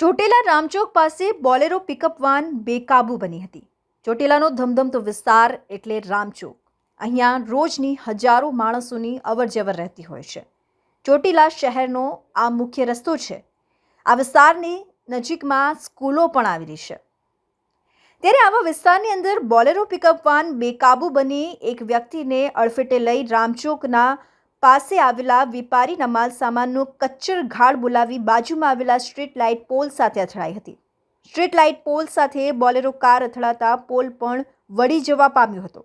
ચોટીલા રામચોક પાસે Bolero pickup van બેકાબુ બની હતી. ચોટીલાનો ધમધમતો વિસ્તાર એટલે રામચોક. અહીંયા રોજની હજારો માણસોની અવરજવર રહેતી હોય છે. ચોટીલા શહેરનો આ મુખ્ય રસ્તો છે. આ વિસ્તારની નજીકમાં સ્કૂલો પણ આવેલી છે. ત્યારે આવા વિસ્તારની અંદર બોલેરો પિકઅપ વાન બેકાબુ બની એક વ્યક્તિને અડફેટે લઈ રામચોકના પાસે આવેલા વેપારીના માલ સામાનનો કચ્ચર ઘાડ બોલાવી બાજુમાં આવેલા સ્ટ્રીટ લાઇટ પોલ સાથે અથડાઈ હતી. સ્ટ્રીટ લાઇટ પોલ સાથે બોલેરો કાર અથડાતા પોલ પણ વળી જવા પામ્યો હતો.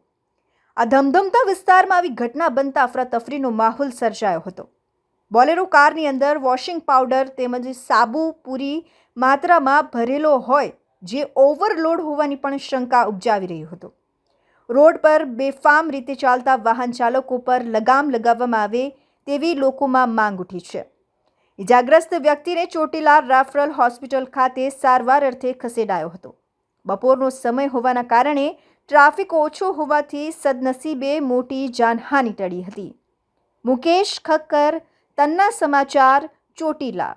આ ધમધમતા વિસ્તારમાં આવી ઘટના બનતા અફરાતફરીનો માહોલ સર્જાયો હતો. બોલેરો કારની અંદર વોશિંગ પાવડર તેમજ સાબુ પૂરી માત્રામાં ભરેલો હોય જે ઓવરલોડ હોવાની પણ શંકા ઉપજાવી રહ્યું હતું. રોડ પર બેફામ રીતે ચાલતા વાહન ચાલકો પર લગામ લગાવવામાં આવે તેવી લોકોમાં માંગ ઉઠી છે. ઇજાગ્રસ્ત વ્યક્તિને ચોટીલા રાફરલ હોસ્પિટલ ખાતે સારવાર અર્થે ખસેડાયો હતો. બપોરનો સમય હોવાના કારણે ટ્રાફિક ઓછો હોવાથી સદનસીબે મોટી જાનહાનિ ટળી હતી. મુકેશ ખક્કર, તન્ના સમાચાર, ચોટીલા.